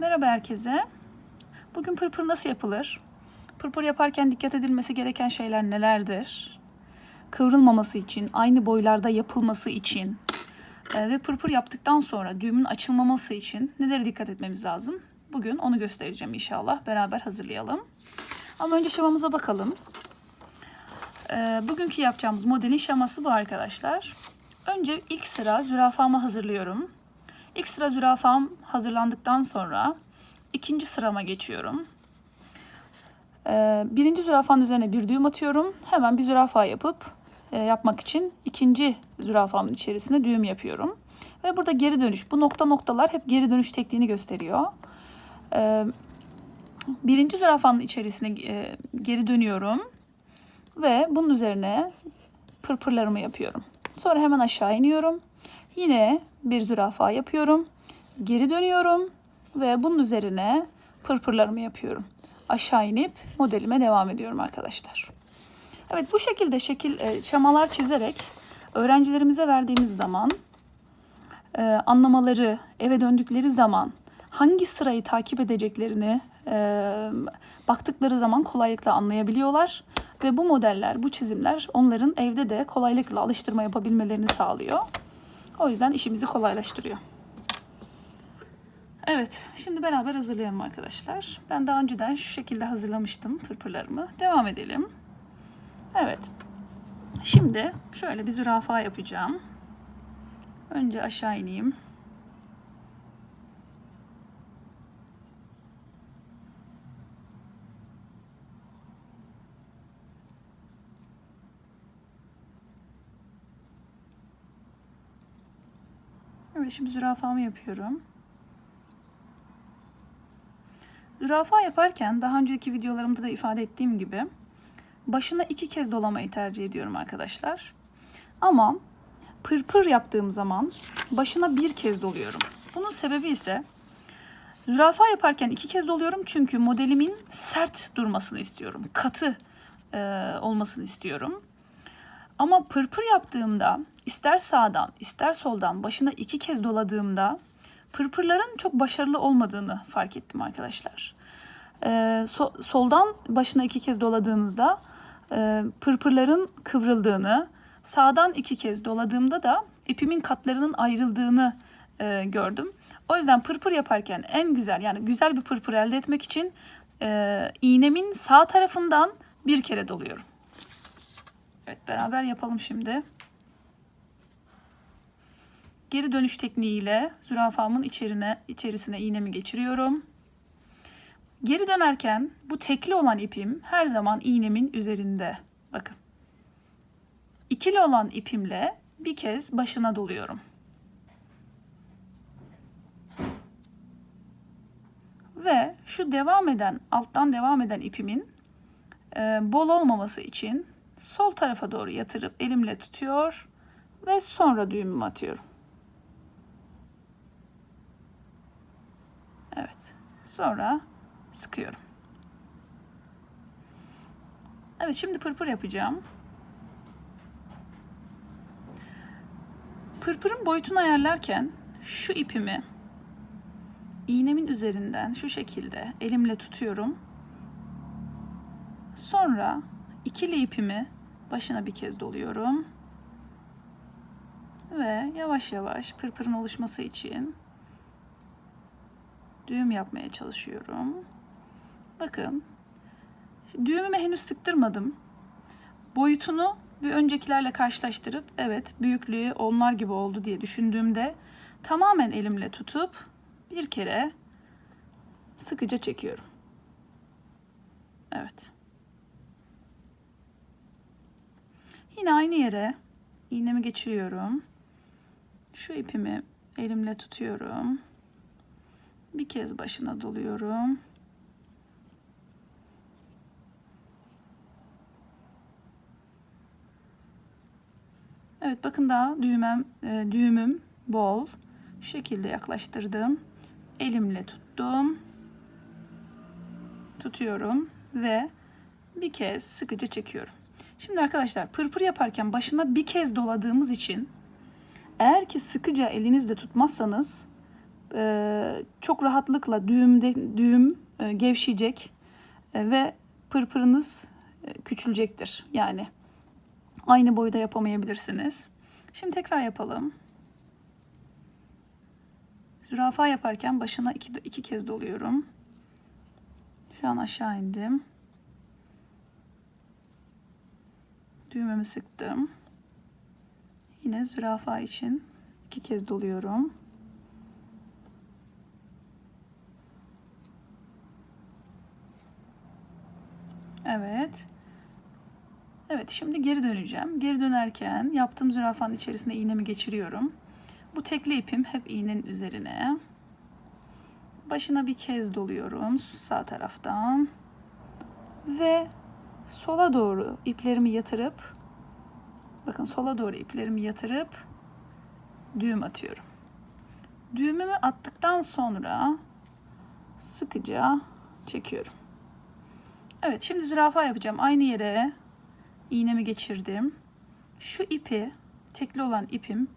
Merhaba herkese. Bugün pırpır nasıl yapılır? Pırpır yaparken dikkat edilmesi gereken şeyler nelerdir? Kıvrılmaması için, aynı boylarda yapılması için e, ve pırpır yaptıktan sonra düğümün açılmaması için nelere dikkat etmemiz lazım? Bugün onu göstereceğim inşallah. Beraber hazırlayalım. Ama önce şemamıza bakalım. E, bugünkü yapacağımız modelin şeması bu arkadaşlar. Önce ilk sıra zürafamı hazırlıyorum. İlk sıra zürafam hazırlandıktan sonra ikinci sırama geçiyorum. Ee, birinci zürafanın üzerine bir düğüm atıyorum. Hemen bir zürafa yapıp e, yapmak için ikinci zürafamın içerisine düğüm yapıyorum. Ve burada geri dönüş. Bu nokta noktalar hep geri dönüş tekniğini gösteriyor. Ee, birinci zürafanın içerisine e, geri dönüyorum. Ve bunun üzerine pırpırlarımı yapıyorum. Sonra hemen aşağı iniyorum. Yine bir zürafa yapıyorum. Geri dönüyorum ve bunun üzerine pırpırlarımı yapıyorum. Aşağı inip modelime devam ediyorum arkadaşlar. Evet bu şekilde şekil e, şemalar çizerek öğrencilerimize verdiğimiz zaman e, anlamaları, eve döndükleri zaman hangi sırayı takip edeceklerini e, baktıkları zaman kolaylıkla anlayabiliyorlar. Ve bu modeller, bu çizimler onların evde de kolaylıkla alıştırma yapabilmelerini sağlıyor. O yüzden işimizi kolaylaştırıyor. Evet, şimdi beraber hazırlayalım arkadaşlar. Ben daha önceden şu şekilde hazırlamıştım pırpırlarımı. Devam edelim. Evet. Şimdi şöyle bir zürafa yapacağım. Önce aşağı ineyim. Evet şimdi zürafamı yapıyorum. Zürafa yaparken daha önceki videolarımda da ifade ettiğim gibi başına iki kez dolamayı tercih ediyorum arkadaşlar. Ama pırpır yaptığım zaman başına bir kez doluyorum. Bunun sebebi ise zürafa yaparken iki kez doluyorum çünkü modelimin sert durmasını istiyorum. Katı e, olmasını istiyorum. Ama pırpır yaptığımda ister sağdan ister soldan başına iki kez doladığımda pırpırların çok başarılı olmadığını fark ettim arkadaşlar. Ee, so, soldan başına iki kez doladığınızda e, pırpırların kıvrıldığını, sağdan iki kez doladığımda da ipimin katlarının ayrıldığını e, gördüm. O yüzden pırpır yaparken en güzel yani güzel bir pırpır elde etmek için e, iğnemin sağ tarafından bir kere doluyorum. Evet beraber yapalım şimdi. Geri dönüş tekniğiyle zürafamın içerine, içerisine iğnemi geçiriyorum. Geri dönerken bu tekli olan ipim her zaman iğnemin üzerinde. Bakın. İkili olan ipimle bir kez başına doluyorum. Ve şu devam eden, alttan devam eden ipimin e, bol olmaması için sol tarafa doğru yatırıp elimle tutuyor ve sonra düğümümü atıyorum. Evet. Sonra sıkıyorum. Evet şimdi pırpır yapacağım. Pırpırın boyutunu ayarlarken şu ipimi iğnemin üzerinden şu şekilde elimle tutuyorum. Sonra ikili ipimi başına bir kez doluyorum. Ve yavaş yavaş pırpırın oluşması için düğüm yapmaya çalışıyorum. Bakın düğümüme henüz sıktırmadım. Boyutunu bir öncekilerle karşılaştırıp evet büyüklüğü onlar gibi oldu diye düşündüğümde tamamen elimle tutup bir kere sıkıca çekiyorum. Evet. Yine aynı yere iğnemi geçiriyorum. Şu ipimi elimle tutuyorum. Bir kez başına doluyorum. Evet bakın daha düğmem, e, düğümüm bol. Şu şekilde yaklaştırdım. Elimle tuttum. Tutuyorum ve bir kez sıkıca çekiyorum. Şimdi arkadaşlar pırpır yaparken başına bir kez doladığımız için eğer ki sıkıca elinizle tutmazsanız çok rahatlıkla düğümde düğüm e, gevşeyecek e, ve pırpırınız e, küçülecektir. Yani aynı boyda yapamayabilirsiniz. Şimdi tekrar yapalım. Zürafa yaparken başına iki, iki kez doluyorum. Şu an aşağı indim. Düğmemi sıktım. Yine zürafa için iki kez doluyorum. Evet. Evet şimdi geri döneceğim. Geri dönerken yaptığım zürafanın içerisine iğnemi geçiriyorum. Bu tekli ipim hep iğnenin üzerine. Başına bir kez doluyorum sağ taraftan. Ve sola doğru iplerimi yatırıp bakın sola doğru iplerimi yatırıp düğüm atıyorum. Düğümümü attıktan sonra sıkıca çekiyorum. Evet şimdi zürafa yapacağım. Aynı yere iğnemi geçirdim. Şu ipi, tekli olan ipim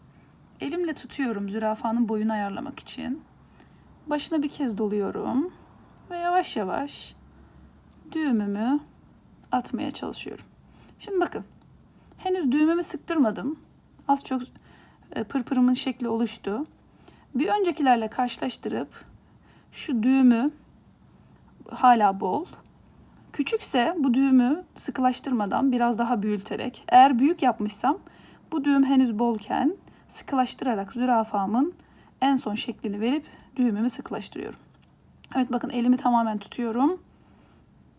elimle tutuyorum zürafanın boyunu ayarlamak için. Başına bir kez doluyorum ve yavaş yavaş düğümümü atmaya çalışıyorum. Şimdi bakın. Henüz düğümümü sıktırmadım. Az çok e, pırpırımın şekli oluştu. Bir öncekilerle karşılaştırıp şu düğümü hala bol. Küçükse bu düğümü sıkılaştırmadan biraz daha büyüterek eğer büyük yapmışsam bu düğüm henüz bolken sıkılaştırarak zürafamın en son şeklini verip düğümümü sıkılaştırıyorum. Evet bakın elimi tamamen tutuyorum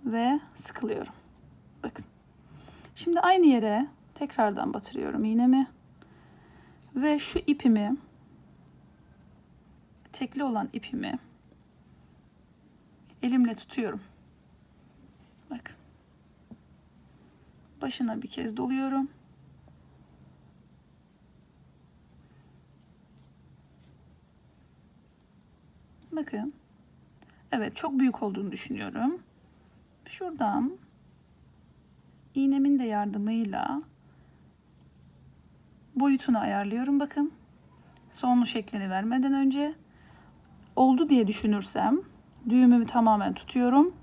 ve sıkılıyorum. Bakın. Şimdi aynı yere tekrardan batırıyorum iğnemi. Ve şu ipimi tekli olan ipimi elimle tutuyorum. Bakın. Başına bir kez doluyorum. Bakın. Evet çok büyük olduğunu düşünüyorum. Şuradan iğnemin de yardımıyla boyutunu ayarlıyorum bakın. Sonlu şeklini vermeden önce oldu diye düşünürsem düğümümü tamamen tutuyorum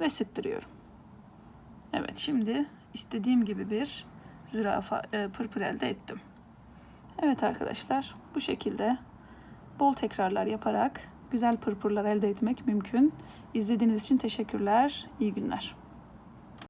ve sıktırıyorum. Evet şimdi istediğim gibi bir zürafa e, pırpır elde ettim. Evet arkadaşlar bu şekilde bol tekrarlar yaparak güzel pırpırlar elde etmek mümkün. İzlediğiniz için teşekkürler. İyi günler.